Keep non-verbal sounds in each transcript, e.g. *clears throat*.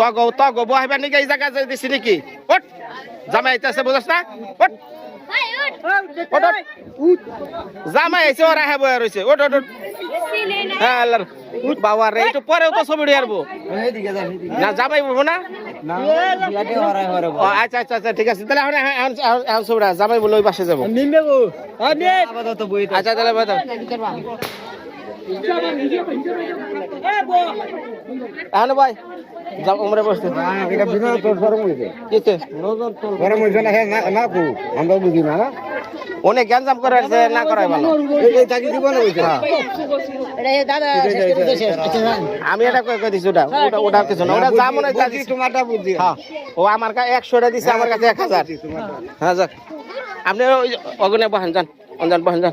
তগো তগো বহাইবার নাকি এই জায়গা দিছি নাকি? ওট জামাই আইতেছে বুঝছ না ওট ওট ওট। জামাই আইছে ওরা হ্যাঁ বয়া রয়েছে ওট ওট ওট। হ্যাঁ আল্লাহর বাবা রে একটু পরেও তো ছবি আরবো না জামাই বলব না? আচ্ছা আচ্ছা আচ্ছা ঠিক আছে। তাহলে এখন ছবিটা জামাই বলে ওই পাশে যাব। আচ্ছা তাহলে বাতাও ভাই যাও উমরে বসতে। কিতে অনেক গ্যাঞ্জাম করে আছে না করাই ভালো। হ্যাঁ। আমি এটা কয়ে কয়ে দিছি ওটা? ওটা ওটা কিছু না। ওটা যা মনে হয়। হ্যাঁ। ও আমার কাছে একশোটা দিছে আমার কাছে এক হাজার। হ্যাঁ যাক। আপনি ওই অগুনে বহান যান। বহান যান।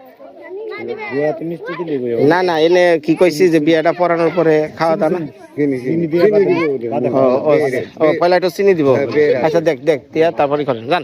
না না এনে কি কইছি যে বিয়াটা পড়ানোর পরে খাওয়া দাওয়া না। পয়লা একটু চিনি দিব। আচ্ছা দেখ দেখ দিয়া তারপরে করেন যান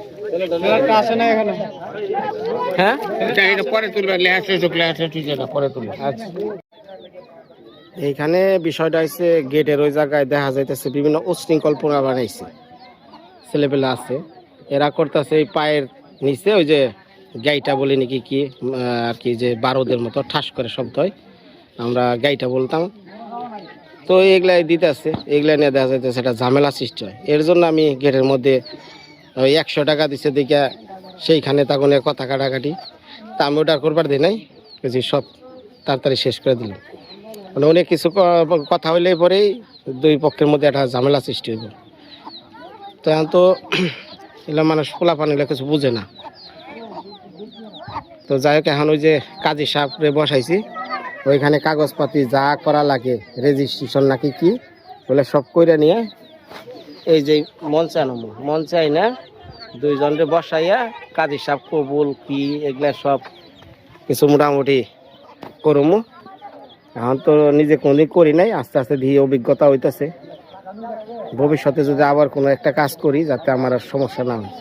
আচ্ছা হ্যাঁ? এটা পরে তুলবে আছে পরে তুলবে। আচ্ছা। এইখানে বিষয়টা হচ্ছে গেটের ওই জায়গায় দেখা যাইতেছে বিভিন্ন উশৃঙ্খলপনা বানাইছে। ছেলেপেলে আছে। এরা করতেছে এই পায়ের নিচে ওই যে গাইটা বলি নাকি কি আর কি যে বারোদের মতো ঠাস করে শব্দ হয়। আমরা গাইটা বলতাম। তো এগুলাই দিতেছে এগুলা নিয়ে দেখা যাইতেছে এটা ঝামেলা সৃষ্টি হয়। এর জন্য আমি গেটের মধ্যে ওই একশো টাকা দিছে দিকে সেইখানে তখন কথা কাটাকাটি। তা আমি ওটা করবার দিই নাই। যে সব তাড়াতাড়ি শেষ করে দিলাম। মানে অনেক কিছু কথা হইলে পরেই দুই পক্ষের মধ্যে একটা ঝামেলা সৃষ্টি হইব। তো এখন তো *clears throat* এগুলো মানুষ পোলা পানিগুলো কিছু বুঝে না। তো যাই হোক, এখন ওই যে কাজী সাহেবরে বসাইছি, ওইখানে কাগজপাতি যা করা লাগে রেজিস্ট্রেশন নাকি কি বলে সব কইরা নিয়ে এই যে মঞ্চে আনব মঞ্চে আইনা দুইজনরে বসাইয়া কাজী সাহেব কবুল, কি এগুলা সব কিছু মোটামুটি করমু। এখন তো নিজে কোনদিন করি নাই, আস্তে আস্তে দিয়ে অভিজ্ঞতা হইতেছে। ভবিষ্যতে যদি আবার কোনো একটা কাজ করি যাতে আমার আর সমস্যা না হয়।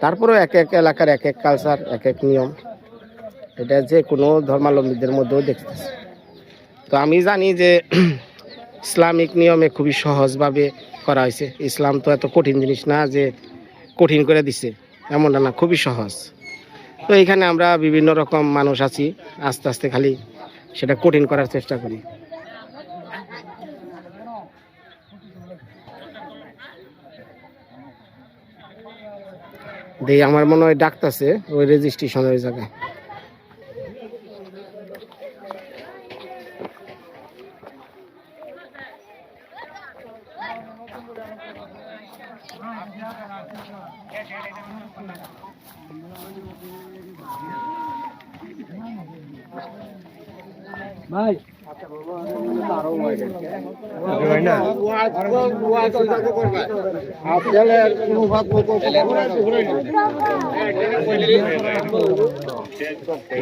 তারপরেও এক এক এলাকার এক এক কালচার এক এক নিয়ম। এটা যে কোনো ধর্মাবলম্বীদের মধ্যেও দেখতেছে। তো আমি জানি যে *clears throat* ইসলামিক নিয়মে খুবই সহজভাবে করা হয়েছে। ইসলাম তো এত কঠিন জিনিস না যে কঠিন করে দিছে। এমনটা না, খুবই সহজ। তো এখানে আমরা বিভিন্ন রকম মানুষ আছি, আস্তে আস্তে খালি সেটা কঠিন করার চেষ্টা করি। দেই, আমার মনে হয় ডাকতেছে ওই রেজিস্ট্রেশনের জায়গায়।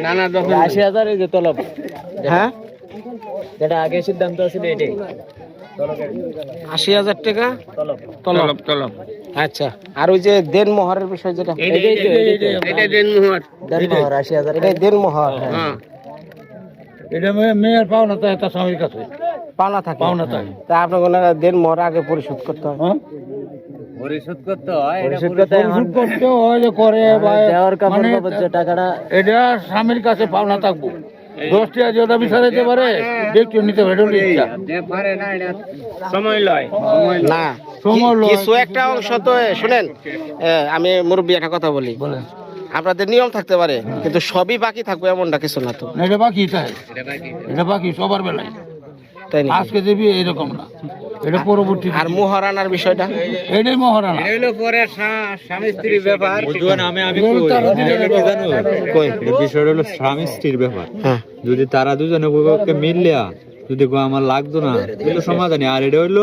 নানা দফে আশি হাজার এই যে তলব। হ্যাঁ যেটা আগে সিদ্ধান্ত ছিল এটাই আশি হাজার টাকা তলব তলব আচ্ছা। আর ওই যে দেন মোহরের বিষয় যেটা। এটা দেন মোহর। আশি হাজার এটাই দেন মোহর হ্যাঁ। এটা মেয়ের পাওনা তো একটা স্বামীর কাছে। পাওনা থাকে। পাওনা থাকে। তা আপনার কোনো দেন মোহর আগে পরিশোধ করতে হয়। হ্যাঁ? পরিশোধ করতে হয় পরিশোধ করতে হয় এখন করতে হয় যে করে বা দেওয়ার কাপড় মানে কাপড় যে টাকাটা এটা স্বামীর কাছে পাওনা থাকব। দশটি আছে ওটা বিচারাইতে পারে দেখতে নিতে পারে এটা হলো ইচ্ছা। সময় লয়। না সময় লয়। কিছু একটা অংশ তো শুনেন আমি মুরব্বী একটা কথা বলি। বলেন। আপনাদের নিয়ম থাকতে পারে কিন্তু সবই বাকি থাকবে এমনটা কিছু না তো। এটা বাকি তাই। এটা বাকি সবার বেলায়। তাই নাকি? আজকে দেবি এরকম না। এটা পরবর্তী আর মোহরানার বিষয়টা? এটাই মহারানা। স্বামী স্ত্রীর ব্যাপার। আমি কই? বিষয়টা হলো স্বামী স্ত্রীর ব্যাপার। হ্যাঁ। যদি তারা দুজনে মিললিয়া যদি আমার লাগতো না এটা সমাধানে। আর এটা হইল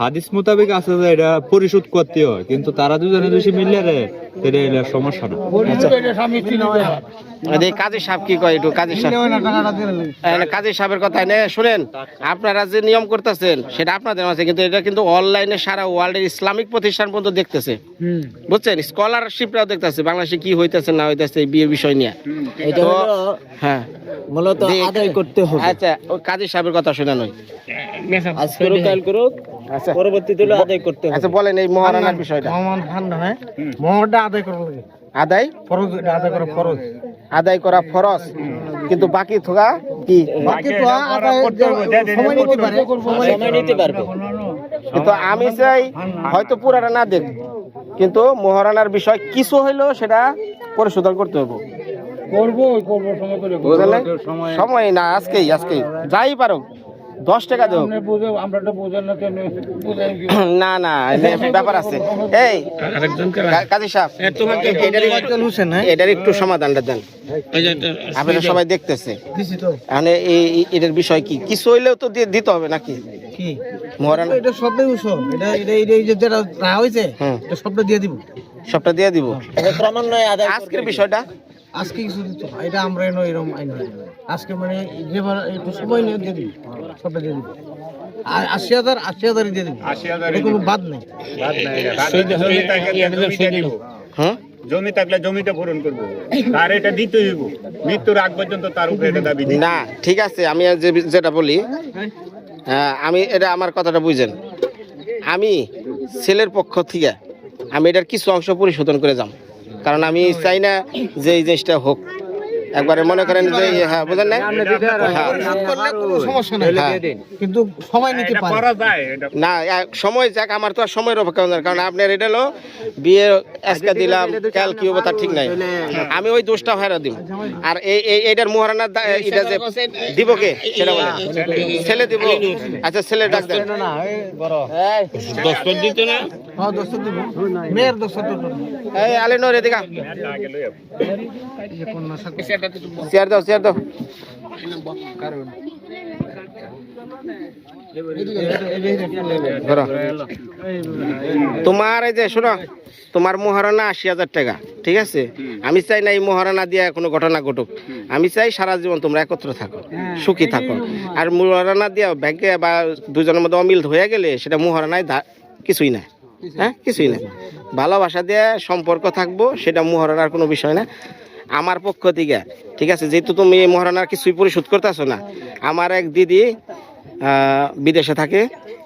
হাদিস মোতাবেক আছে যে এটা পরিশোধ করতে হয় কিন্তু তারা দুজনে যদি মিললে রে এটা হইল সমস্যা না। এটা এই কাজী সাহেব কি কয় একটু কাজী সাহেব? কাজী সাহেবের কথা নে শুনেন আপনারা যে নিয়ম করতেছেন সেটা আপনাদের মাঝে কিন্তু এটা কিন্তু অনলাইনে সারা ওয়ার্ল্ডের ইসলামিক প্রতিষ্ঠান পর্যন্ত দেখতেছে। বুঝছেন? স্কলারশিপরাও দেখতেছে বাংলাদেশে কি হইতেছে না হইতেছে এই বিয়ে বিষয় নিয়ে। এটা হ্যাঁ। মূলত আদায় করতে হবে। আচ্ছা ওই কাজী সাহেবের কথা শুনেন ওই। আজ করুক কাল করুক আচ্ছা। পরবর্তীতে হলো আদায় করতে হবে। আচ্ছা বলেন এই মহারানার বিষয়টা। মহরটা আদায় করা লাগে। আদায়? ফরজ আদায় করা ফরজ। আদায় করা ফরজ। কিন্তু বাকি থোকা কি? বাকি তো আদায় সময় নিতে পারে সময় নিতে পারবে। কিন্তু আমি চাই হয়তো পুরাটা না দেখ কিন্তু মহারানার বিষয় কিছু হইলেও সেটা পরিশোধন করতে হবে করব করব সময় করে সময়। না আজকেই আজকেই। যাই পারো দশ টাকা দেবো *clears throat* না না ব্যাপার আছে। এই কাজী সাহেব এটার এটার একটু সমাধানটা দেন। আপনারা সবাই দেখতেছে। মানে এটার বিষয় কি? কিছু হইলেও তো দিয়ে দিতে হবে নাকি? কি? মহারানা এটা সবটাই উৎসব এটা এটা এটা এই যে যেটা হয়েছে সবটা দিয়ে দিব। সবটা দিয়ে দিব। ক্রমান্বয়ে আদায় আজকের বিষয়টা? আজকে কিছু দিত না। এটা আমরা এনো এরকম আইন হয় আজকে মানে যেবার একটু সময় নিয়ে দিয়ে দিব সবটা দিয়ে দিব। আর আশি হাজার আশি হাজারই দিয়ে দিব। এটা কোনো বাদ নেই। হুম জমি থাকলে জমিটা পূরণ করব। তার এটা দিতে হইব। মৃত্যুর আগ পর্যন্ত তার উপরে এটা দাবি না ঠিক আছে আমি আর যে যেটা বলি হ্যাঁ, আমি এটা আমার কথাটা বুঝেন। আমি ছেলের পক্ষ থেকে আমি এটার কিছু অংশ পরিশোধন করে যাম। কারণ আমি চাই না যে এই জিনিসটা হোক। একবারে মনে করেন যে হ্যাঁ বুঝেন না? হ্যাঁ। করলে কোনো সমস্যা নাই। হ্যাঁ। কিন্তু সময় নিতে না সময় যাক আমার তো আর সময়ের অপেক্ষা নেই, কারণ আপনার এটা হলো বিয়ে আজকে দিলাম কাল কি হবে তার ঠিক নাই। আমি ওই দোষটা হয়রা দিব আর এই এই এইটার মহারানার দা- এটা যে দিব কে? সেটা বলেন। ছেলে দিব? আচ্ছা ছেলে ডাক দেন। দস্তর দিতে না? হ্যাঁ মেয়ের দোস্ত এই আলে নরে এদিকে চেয়ার দাও চেয়ার দাও তোমার এই যে, শোনো, তোমার মহারণা আশি হাজার টাকা, ঠিক আছে? আমি চাই না এই মহারণা দিয়ে কোনো ঘটনা ঘটুক। আমি চাই সারা জীবন তোমরা একত্র থাকো, সুখী থাকো। আর মহারণা দিয়ে ব্যাংকে বা দুজনের মধ্যে অমিল হয়ে গেলে সেটা মহারণায় কিছুই না হ্যাঁ? কিছুই না। ভালোবাসা দিয়ে সম্পর্ক থাকব, সেটা মহারণার কোনো বিষয় না। আমার পক্ষ থেকে ঠিক আছে? যেহেতু তুমি এই মহারণার কিছুই পরিশোধ করতেছো না আমার এক দিদি বিদেশে থাকে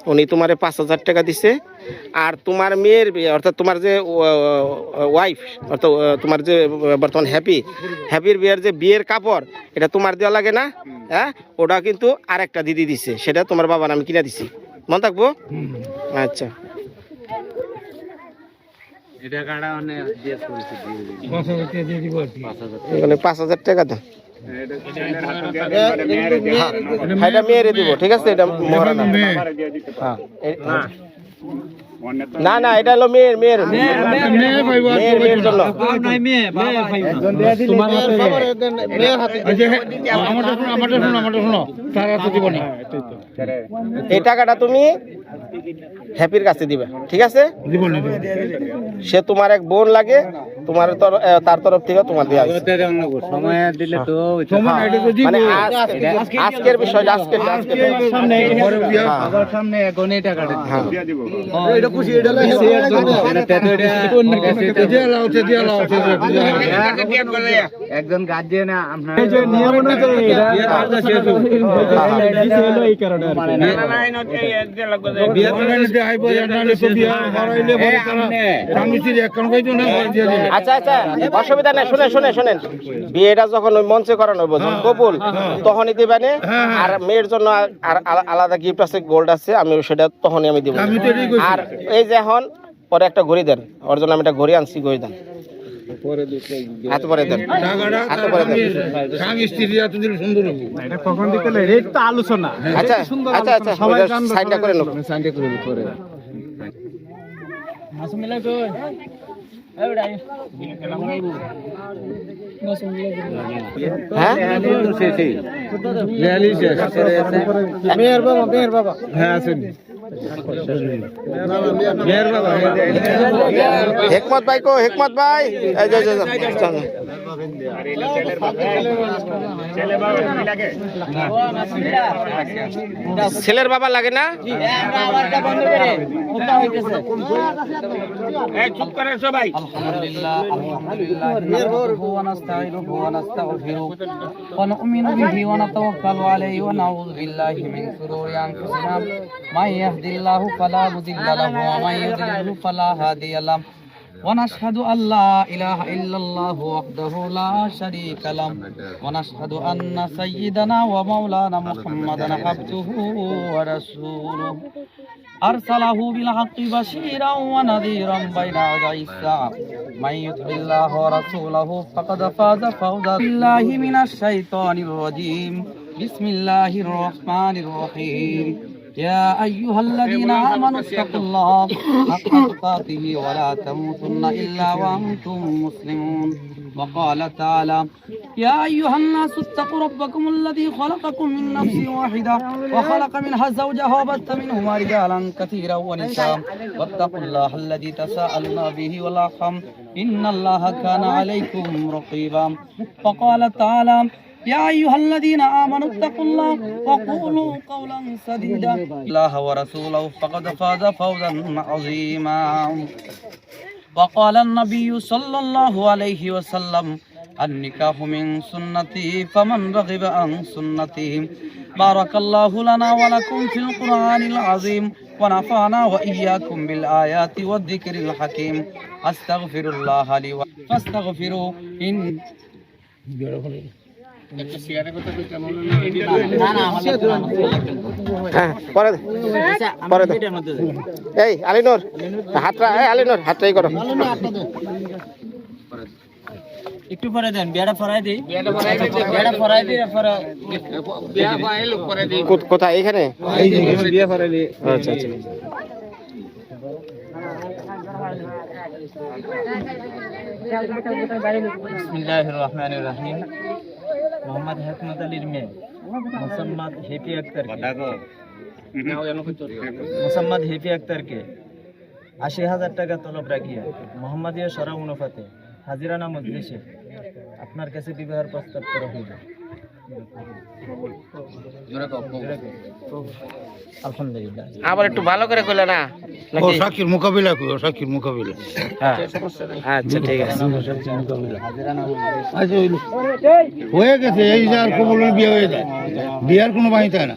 উনি তোমারে পাঁচ হাজার টাকা দিছে। আর তোমার মেয়ের বিয়ে অর্থাৎ তোমার যে ওয়াইফ অর্থাৎ তোমার যে বর্তমান হ্যাপি হ্যাপির বিয়ের যে বিয়ের কাপড় এটা তোমার দেওয়া লাগে না হ্যাঁ? ওটা কিন্তু আরেকটা দিদি দিছে সেটা তোমার বাবার আমি কিনে দিছি। মনে থাকব? আচ্ছা। মানে পাঁচ হাজার টাকা দাও এটা মেয়েরে দিব ঠিক আছে? এটা মহারানা। পারে। হ্যাঁ। এই- না না এটা হলো মেয়ের মেয়ের। মেয়ের মেয়ের জন্য। তোমার হাতে হ্যাঁ, দিব না এই টাকাটা তুমি হ্যাপির কাছে দিবে ঠিক আছে। সে তোমার এক বোন লাগে তোমার তার তরফ থেকে তোমার দেওয়া মানে আজকে- আজকের বিয়া আবার সামনে গনে টাকাটা হ্যাঁ লাও। একজন বিয়া আইবো জানালে তো বিয়া তারা স্বামী স্ত্রী কইতো না। আচ্ছা আচ্ছা অসুবিধা নেই শুনে শুনে শুনেন। বিয়েটা যখন ওই মঞ্চে করানো হবে যখন কবুল তখনই দিবেন আর মেয়ের জন্য আর আলাদা গিফট আছে গোল্ড আছে আমি সেটা তখনই আমি দিব। আর এই যে এখন পরে একটা ঘড়ি দেন। ওর জন্য আমি একটা ঘড়ি আনছি ঘড়ি দেন। হাতে পরে দেন। পরে হবে। আচ্ছা আচ্ছা আচ্ছা সাইনটা করে নেব হ্যাঁ? মেয়ের বাবা মেয়ের বাবা। হেকমত ভাই কো হেকমত ভাই এই যে যে, যে, চল। ছেলে বাবা কি লাগে ছেলের বাবা লাগে না এই চুপ করেন সবাই ونستعينه ونستغفره ونؤمن به ونتوكل عليه ونعوذ بالله من شرور انفسنا من يهد الله فلا مضل له ومن يضلل فلا هادي له. ونشهد أن لا إله إلا الله وحده لا شريك له. ونشهد أن سيدنا ومولانا محمدا عبده ورسوله. أرسله بالحق بشيرا ونذيرا بين يدي الساعة. من يطع الله ورسوله فقد فاز فوزا. بالله من الشيطان الرجيم. بسم الله الرحمن الرحيم. يا أيها الذين آمنوا اتقوا الله حق تقاته ولا تموتن إلا وأنتم مسلمون. وقال تعالى يا أيها الناس اتقوا ربكم الذي خلقكم من نفس واحدة وخلق منها زوجها وبث منهما رجالا كثيرا ونساء. واتقوا الله الذي تساءلون به والأرحم إن الله كان عليكم رقيبا. وقال تعالى يا أيها الذين آمنوا اتقوا الله وقولوا قولا سديدا الله ورسوله فقد فاز فوزا عظيما وقال النبي صلى الله عليه وسلم النكاح من سنتي فمن رغب عن سنتي بارك الله لنا ولكم في القرآن العظيم ونفعنا وإياكم بالآيات والذكر الحكيم أستغفر الله لي و- فاستغفروا إن হ্যাঁ পরে দে। পরে দে। এই আলিনুর হাতটা এই আলিনুর হাতটাই করো। একটু পরে দেন বিয়াটা ফরাই দিই। বিয়াটা ফরাই দিই। পরে কো- কোথায় এখানে বিয়া ফরাই দিই। আচ্ছা আচ্ছা। বিসমিল্লাহির রহমানির রহিম। মোহাম্মদ হেকমত আলীর মেয়ে, মোসাম্মদ হেপি আক্তার মোসাম্মদ হেপি আক্তারকে আশি হাজার টাকা তলব রাখিয়া মোহাম্মদীয় সরা অনুপাতে হাজিরানা মজলিসে আপনার কাছে বিবাহের প্রস্তাব করা হইল। আলহামদুলিল্লাহ। আবার একটু ভালো করে কইলে না? ও সাকির মোকাবিলা করো সাকির মোকাবিলা। হ্যাঁ। আচ্ছা ঠিক আছে। আচ্ছা হয়ে গেছে এই যে আর কবুলের বিয়ে হয়ে যায়। বিয়ার কোনো বাহিনী থাকে না।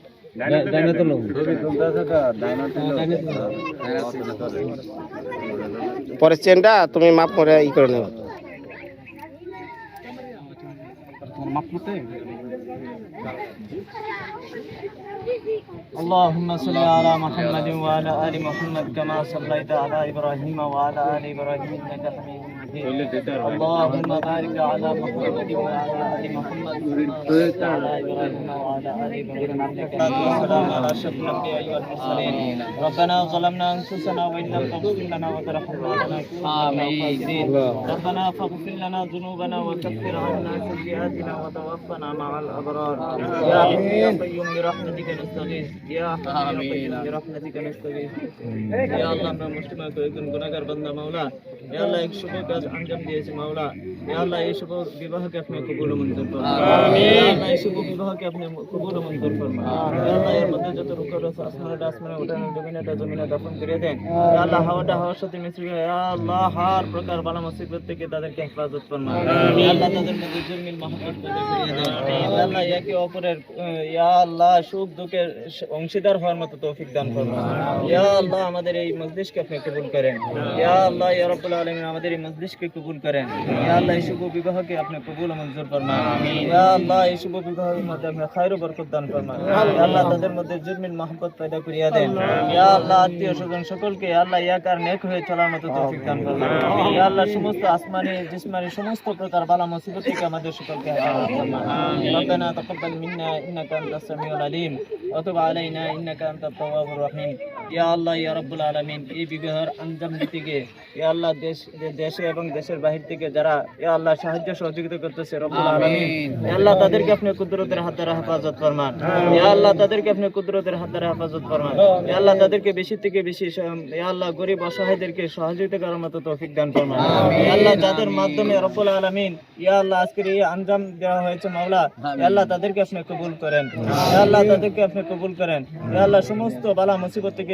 পরে চেনটা তুমি মাপ করে ই করে নেবে اللهم صل على محمد وعلى ال محمد كما صليت على ابراهيم وعلى ال ابراهيم انك حميد مجيد اللهم بارك على محمد وعلى ال محمد كما باركت على ابراهيم وعلى ال ابراهيم انك حميد والسلام على اشرف الانبياء والمرسلين ربنا ظلمنا انفسنا وان لم تغفر لنا وترحمنا لنكونن من الخاسرين ربنا فاغفر لنا ذنوبنا وكفر عنا سيئاتنا وتوفنا مع الابرار يا حي يا قيوم برحمتك نستغيث يا حي يا قيوم برحمتك نستغيث يا الله আমরা মুসলিম কয়েকজন গুনাহগার বান্দা মাওলা ইয়া আল্লাহ এক শুভ কাজ আঞ্জাম দিয়েছি মাওলা। আল্লাহ এই বিবাহকে আপনি কবুল মঞ্জুর করুন। আল্লাহ এই বিবাহকে আপনি কবুল মঞ্জুর করুন। আল্লাহ এর মধ্যে যত রুক রয়েছে আসমানে আসমানে উঠানো জমিনেটা জমিনে দাফন করে দেন। আল্লাহ হাওয়াটা হাওয়ার সাথে মিশে আল্লাহ হার প্রকার বালা মুসিবত থেকে তাদেরকে হেফাজত করুন আল্লাহ তাদের মধ্যে জমিল মহব্বত দেন। আল্লাহ অপরের ইয়া আল্লাহ সুখ দুঃখের অংশীদার হওয়ার মতো তৌফিক দান করুন ইয়া আল্লাহ আমাদের এই মজলিসকে আপনি কবুল করেন। ইয়া আল্লাহ ইয়া রাব্বুল আলামিন আমাদের এই মজলিসকে কবুল করেন ইয়া আল্লাহ এই শুভ বিবাহকে আপনি কবুল ও মঞ্জুর ফরমান ইয়া আল্লাহ এই শুভ বিবাহের মধ্যে আপনি খায়র ও বরকত দান ফরমান ইয়া আল্লাহ তাদের মধ্যে জুরমিন মহব্বত পয়দা করিয়া দেন ইয়া আল্লাহ আত্মীয় স্বজন সকলকে ইয়া আল্লাহ ইয়াকার নেক হয়ে চলার মতো তৌফিক দান ফরমান ইয়া আল্লাহ সমস্ত আসমানি জিসমানি সমস্ত প্রকার বালা মুসিবত থেকে আমাদের সকলকে হেফাজত ফরমান ربنا تقبل منا انك انت السميع العليم وتب علينا انك انت التواب الرحيم ইয়া আল্লাহ ইয়া রাব্বুল আলামিন এই বিবাহের আঞ্জাম ইয়া আল্লাহ দেশ দেশে এবং দেশের বাহির থেকে যারা ইয়া আল্লাহ সাহায্য সহযোগিতা করতেছে রব্বুল আলামিন ইয়া আল্লাহ তাদেরকে আপনি কুদরতের হাত দ্বারা হেফাজত ফরমান ইয়া আল্লাহ তাদেরকে আপনি কুদরতের হাত দ্বারা হেফাজত ফরমান ইয়া আল্লাহ তাদেরকে বেশি থেকে বেশি ইয়া আল্লাহ গরিব অসহায়দেরকে সহযোগিতা করার মতো তৌফিক দান ফরমান ইয়া আল্লাহ যাদের মাধ্যমে রব্বুল আলামিন ইয়া আল্লাহ আজকের এই আঞ্জাম দেওয়া হয়েছে মাওলা ইয়া আল্লাহ তাদেরকে আপনি কবুল করেন ইয়া আল্লাহ তাদেরকে আপনি কবুল করেন ইয়া আল্লাহ সমস্ত বালা মুসিবত থেকে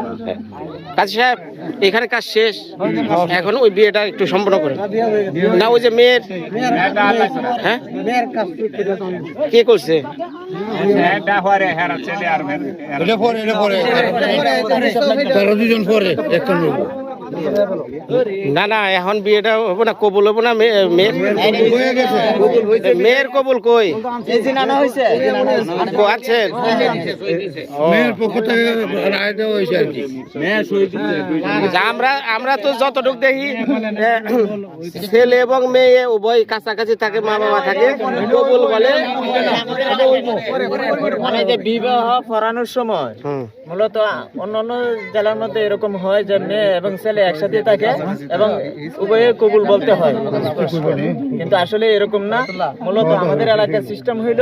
কাজী সাহেব এখানে কাজ শেষ। এখন ওই বিয়েটা একটু সম্পন্ন করে না ওই যে মেয়ের হ্যাঁ? কে করছে? দুজন পরে একটা না না এখন বিয়েটা হব না কবুল হব না মেয়ের কবুল কই? আছেন আমরা আমরা তো যতটুক দেখি ছেলে এবং মেয়ে উভয় কাছাকাছি থাকে মা বাবা থাকে কবুল বলে। মানে যে বিবাহ পড়ানোর সময় মূলত অন্য অন্য জেলার মধ্যে এরকম হয় যে মেয়ে এবং ছেলে একসাথে থাকে এবং উভয়ে কবুল বলতে হয়। কিন্তু আসলে এরকম না। মূলত আমাদের এলাকার সিস্টেম হইল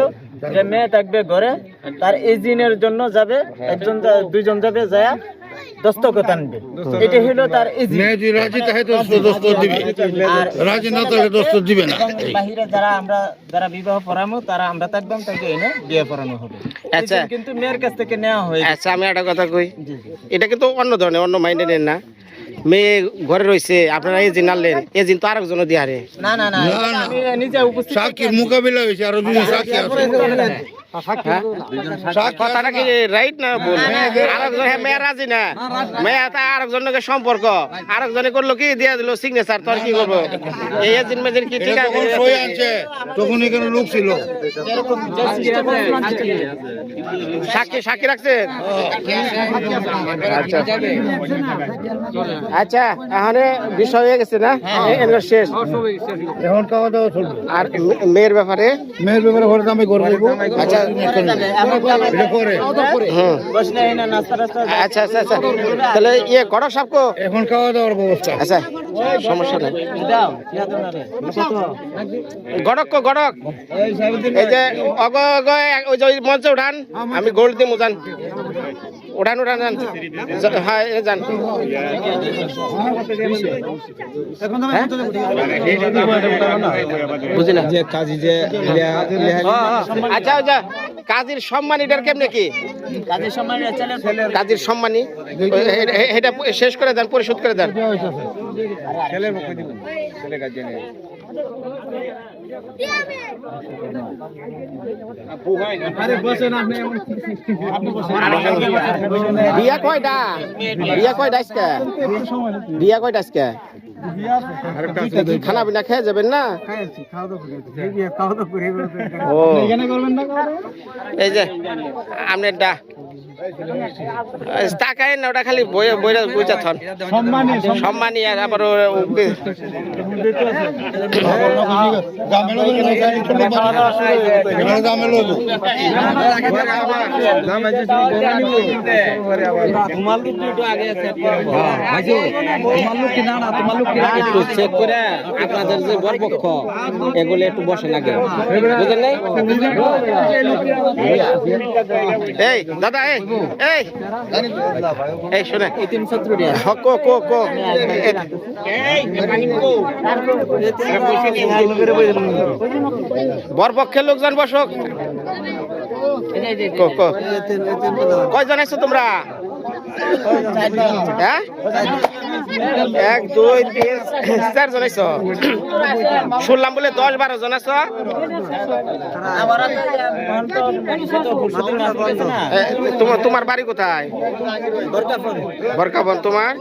যে মেয়ে থাকবে ঘরে তার এজিনের জন্য যাবে একজন দুইজন যাবে যায় দস্তখত আনবে। এটা হইল তার এজিন। মেয়ে যদি রাজি তাহে তো দিবে। রাজি না তাহলে দোস্ত দিবে না। বাহিরে যারা আমরা যারা বিবাহ পড়ামো তারা আমরা থাকবাম তাকে এনে বিয়ে পড়ানো হবে। আচ্ছা। কিন্তু মেয়ের কাছ থেকে নেওয়া হয় আচ্ছা আমি একটা কথা কই। এটা কিন্তু অন্য ধরনের অন্য মাইন্ডে নেন না। মেয়ে ঘরে রয়েছে আপনারা এজিন আনলেন এজিন তো আরেকজনও দিয়ে হারে না না না না, এটা না। আমি নিজে উপস্থিত সাক্ষীর মোকাবিলা হয়েছে আরও দুজন সাক্ষী আছে হ্যাঁ? কথাটা কি রাইট না ভুল? আরেকজন হ্যাঁ মেয়ে রাজি না? মেয়ে তা আরেকজনকে সম্পর্ক? আরেকজনে করল কি? দিয়ে দিল সিগনেচার তোর কি করব? এই এজিন মেজিন কি ঠিক আছে তখন এখানে লোক ছিল। সাক্ষী সাক্ষী রাখছেন আচ্ছা। আচ্ছা এখানে বিষয় হয়ে গেছে না? শেষ। এখন খাওয়া দাওয়া চলবে। আর মেয়ের ব্যাপারে? মেয়ের ব্যাপারে ঘরে আমি আচ্ছা তাহলে ইয়ে গড়ক সাপকো এখন খাওয়া দাওয়ার ব্যবস্থা আচ্ছা। সমস্যা নাই গড়ক গড়ক এই যে অগ ওই যে উঠান আমি গোল্ড দিয়ে মুজান উঠান উঠান যান হ্যাঁ এ যান। হ্যাঁ? বুঝি না। যে কাজী যে আচ্ছা আচ্ছা। কাজীর সম্মান এটার কেমনে কি? কাজের সময় চলে কাজীর সম্মানী? এটা শেষ করে দেন পরিশোধ করে দেন। বিয়া কয়টা বিয়া কয়টা আজকে? বিয়া কয়টা আজকে? খানা পিনা খেয়ে যাবেন না? এই যে আপনার ডা টাকায় না ওটা খালি বই বইটা বুঝা থন। সম্মানী আর আবার ও- ও- একটু চেক করে আপনাদের যে বরপক্ষ এগুলো একটু বসে লাগে বুঝলেন এই দাদা এই এই এই শুনে কো কো কো বরপক্ষের লোকজন বসক। কয়জন আছো তোমরা? হ্যাঁ? এক দুই তিন চারজন আছো শুনলাম বলে দশ বারো জন আছো তোমার তোমার বাড়ি কোথায়? বরকাবন। তোমার?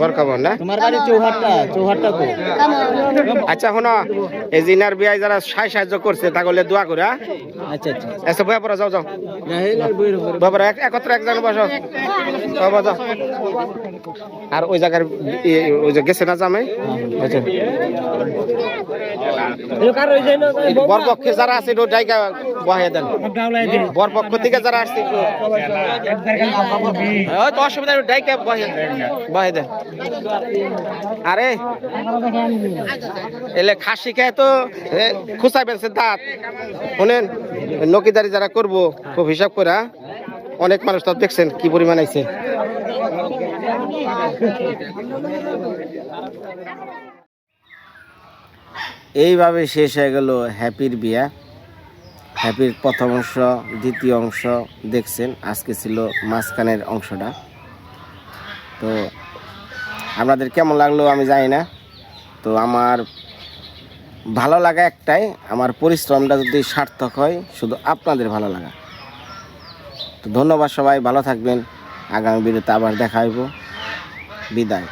বরকাবন না? তোমার বাড়ি চৌহাট্টা চৌহাট্টা তো আচ্ছা শোনো এই জিনার বিয়ায় যারা সাহায্য সাহায্য করছে তাহলে দোয়া করে হ্যাঁ? আচ্ছা আচ্ছা। আচ্ছা বয়া পড়া যাও যাও। বাবার এক একত্র একজন বসো। বাবা যাও আর ওই জায়গার ওই যে গেছে না জামাই? আচ্ছা। বরপক্ষে যারা আছে জায়গা বহাই দেন। বরপক্ষ থেকে যারা আসছে তো অসুবিধা নেই, ডাইকা বহে বহে দেন। আরে এলে খাসি খেয়ে তো বেছে দাঁত। শুনেন নকিদারি যারা করব খুব হিসাব করে হ্যাঁ? অনেক মানুষ তো দেখছেন কি পরিমাণ আইছে। এইভাবে শেষ হয়ে গেল হ্যাপির বিয়া। হ্যাপির প্রথম অংশ, দ্বিতীয় অংশ দেখছেন, আজকে ছিল মাঝখানের অংশটা। তো আপনাদের কেমন লাগল আমি জানি না। তো আমার ভালো লাগা একটাই, আমার পরিশ্রমটা যদি সার্থক হয়, শুধু আপনাদের ভালো লাগা। তো ধন্যবাদ সবাই ভালো থাকবেন। আগামী ভিডিওতে আবার দেখা হইব। বিদায়।